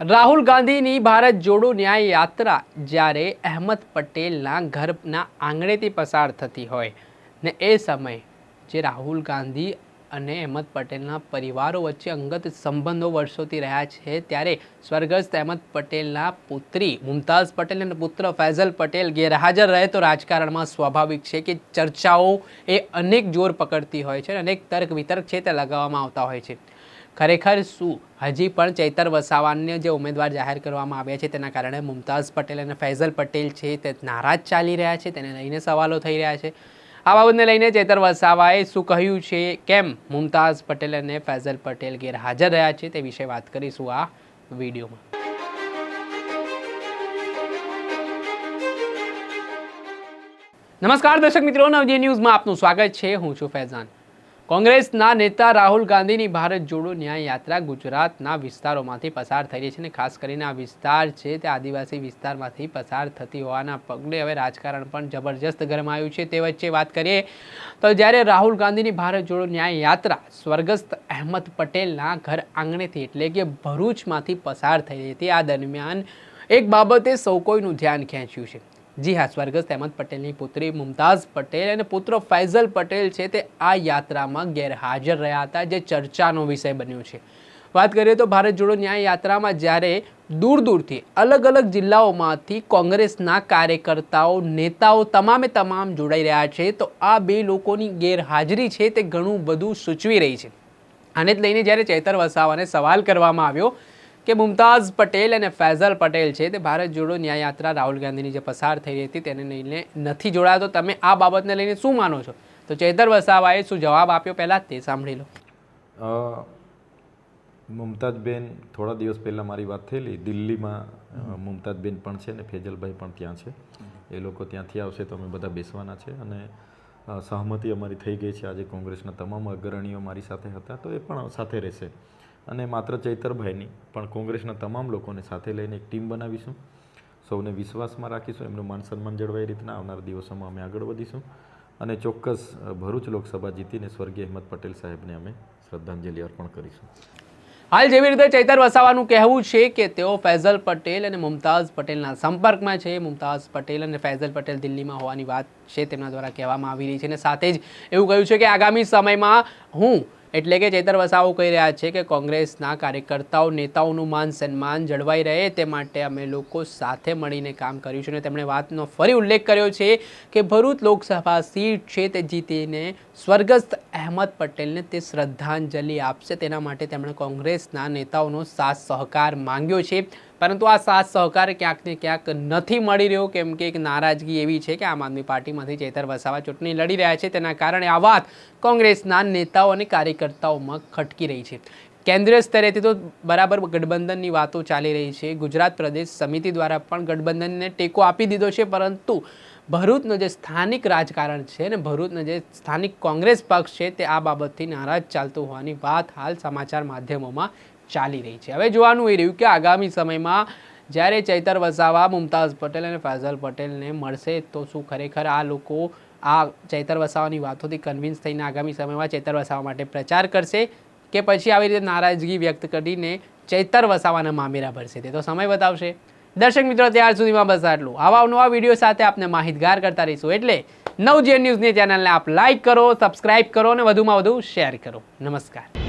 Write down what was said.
રાહુલ ગાંધીની ભારત જોડો ન્યાય યાત્રા જ્યારે અહેમદ પટેલના ઘરના આંગણેથી પસાર થતી હોય ને એ સમયે જે રાહુલ ગાંધી અને અહેમદ પટેલના પરિવારો વચ્ચે અંગત સંબંધો વર્ષોથી રહ્યા છે, ત્યારે સ્વર્ગસ્થ અહેમદ પટેલના પુત્રી મુમતાઝ પટેલ અને પુત્ર ફૈઝલ પટેલ ગેરહાજર રહે તો રાજકારણમાં સ્વાભાવિક છે કે ચર્ચાઓ એ અનેક જોર પકડતી હોય છે અનેક તર્ક વિતર્ક છે તે લગાવવામાં આવતા હોય છે. ખરેખર શું? હજી પણ ચૈતર વસાવાને જે ઉમેદવાર જાહેર કરવામાં આવ્યા છે, તેના કારણે મુમતાઝ પટેલ અને ફૈઝલ પટેલ છે, તે નારાજ ચાલી રહ્યા છે, તેને લઈને સવાલો થઈ રહ્યા છે. આ બાબતને લઈને ચેતર વસાવાએ શું કહ્યું છે? કેમ મુમતાઝ પટેલ અને ફૈઝલ પટેલ ગેરહાજર રહ્યા છે? તે વિશે વાત કરીશું આ વિડીયોમાં. નમસ્કાર દર્શક મિત્રો નવજી ન્યૂઝમાં આપનું સ્વાગત છે. હું છું ફૈઝાન. કોંગ્રેસના નેતા રાહુલ ગાંધીની ભારત જોડો ન્યાય યાત્રા ગુજરાતના વિસ્તારોમાંથી પસાર થઈ રહી છે અને ખાસ કરીને આ વિસ્તાર છે તે આદિવાસી વિસ્તારમાંથી પસાર થતી હોવાના પગલે હવે રાજકારણ પણ જબરજસ્ત ગરમાયું છે તે વચ્ચે વાત કરીએ તો જ્યારે રાહુલ ગાંધીની ભારત જોડો ન્યાય યાત્રા સ્વર્ગસ્થ અહેમદ પટેલના ઘર આંગણેથી એટલે કે ભરૂચમાંથી પસાર થઈ રહી હતી, આ દરમિયાન એક બાબતે સૌ કોઈનું ધ્યાન ખેંચ્યું છે. જી હા, સ્વર્ગસ્થ અહેમદ પટેલની પુત્રી મુમતાઝ પટેલ અને પુત્ર ફૈઝલ પટેલ છે તે આ યાત્રામાં ગેરહાજર રહ્યા હતા, જે ચર્ચાનો વિષય બન્યો છે. વાત કરીએ તો ભારત જોડો ન્યાય યાત્રામાં જ્યારે દૂર દૂરથી, અલગ અલગ જિલ્લાઓમાંથી કોંગ્રેસના કાર્યકર્તાઓ, નેતાઓ તમામે તમામ જોડાઈ રહ્યા છે, તો આ બે લોકોની ગેરહાજરી છે તે ઘણું બધું સૂચવી રહી છે. આને જ લઈને જ્યારે ચેતર વસાવાને સવાલ કરવામાં આવ્યો કે મુમતાઝ પટેલ અને ફૈઝલ પટેલ છે તે ભારત જોડો ન્યાયયાત્રા રાહુલ ગાંધીની જે પસાર થઈ રહી હતી તેને લઈને નથી જોડાયા. તો તમે આ બાબતને લઈને શું માનો છો? તો ચેતર વસાવાએ શું જવાબ આપ્યો પહેલાં? તે સાંભળી લો. મુમતાજબેન થોડા દિવસ પહેલાં મારી વાત થયેલી. દિલ્હીમાં મુમતાજબેન પણ છે ને ફેજલભાઈ પણ ત્યાં છે. એ લોકો ત્યાંથી આવશે તો અમે બધા બેસવાના છે અને સહમતિ અમારી થઈ ગઈ છે. આજે કોંગ્રેસના તમામ અગ્રણીઓ મારી સાથે હતા તો એ પણ સાથે રહેશે. અને માત્ર ચૈતરભાઈની, પણ કોંગ્રેસના તમામ લોકોને સાથે લઈને એક ટીમ બનાવીશું. સૌને વિશ્વાસમાં રાખીશું, એમનું માન સન્માન જળવાઈ રીતના આવનાર દિવસોમાં અમે આગળ વધીશું. અને ચોક્કસ ભરૂચ લોકસભા જીતીને સ્વર્ગીય અહેમદ પટેલ સાહેબને અમે શ્રદ્ધાંજલિ અર્પણ કરીશું. હાલ જેવી રીતે ચૈતર વસાવાનું કહેવું છે કે તેઓ ફૈઝલ પટેલ અને મુમતાઝ પટેલના સંપર્કમાં છે. મુમતાઝ પટેલ અને ફૈઝલ પટેલ દિલ્હીમાં હોવાની વાત છે, તેમના દ્વારા કહેવામાં આવી રહી છે. અને સાથે જ એવું કહ્યું છે કે આગામી સમયમાં હું એટલે કે ચેતર વસાવો કહી રહ્યા છે કે કોંગ્રેસના કાર્યકર્તાઓ, નેતાઓનું માન સન્માન જળવાઈ રહે તે માટે અમે લોકો સાથે મળીને કામ કર્યું છે. અને તેમણે વાતનો ફરી ઉલ્લેખ કર્યો છે કે ભરૂચ લોકસભા સીટ છે તે જીતીને સ્વર્ગસ્થ અહેમદ પટેલને તે શ્રદ્ધાંજલિ આપશે. તેના માટે તેમણે કોંગ્રેસના નેતાઓનો સાથ સહકાર માંગ્યો છે. પરંતુ આ સાથ સહકાર ક્યાંક ને ક્યાંક નથી મળી રહ્યો. કેમ કે એક નારાજગી એવી છે કે આમ આદમી પાર્ટીમાંથી ચેતર વસાવા ચૂંટણી લડી રહ્યા છે, તેના કારણે આ વાત કોંગ્રેસના નેતાઓ અને કાર્યકર્તાઓમાં ખટકી રહી છે. કેન્દ્રીય સ્તરેથી તો બરાબર ગઠબંધનની વાતો ચાલી રહી છે. ગુજરાત પ્રદેશ સમિતિ દ્વારા પણ ગઠબંધનને ટેકો આપી દીધો છે, પરંતુ ભરૂચનો જે સ્થાનિક રાજકારણ છે ને ભરૂચનો જે સ્થાનિક કોંગ્રેસ પક્ષ છે, તે આ બાબતથી નારાજ ચાલતું હોવાની વાત હાલ સમાચાર માધ્યમોમાં ચાલી રહી છે. હવે જોવાનું એ રહ્યું કે આગામી સમયમાં જ્યારે ચૈતર વસાવા, મુમતાઝ પટેલ અને ફૈઝલ પટેલને મળશે તો શું ખરેખર આ લોકો આ ચૈતર વસાવાની વાતોથી કન્વિન્સ થઈને આગામી સમયમાં ચૈતર વસાવા માટે પ્રચાર કરશે કે પછી આવી રીતે નારાજગી વ્યક્ત કરીને ચૈતર વસાવાના મામેરા ભરશે તે? તો સમય બતાવશે. દર્શક મિત્રો, ત્યાર સુધીમાં બસ આટલું. આવા નવા વીડિયો સાથે આપને માહિતગાર કરતા રહીશું એટલે નવજીવન ન્યૂઝની ચેનલને આપ લાઇક કરો સબસ્ક્રાઇબ કરો અને વધુમાં વધુ શેર કરો. નમસ્કાર.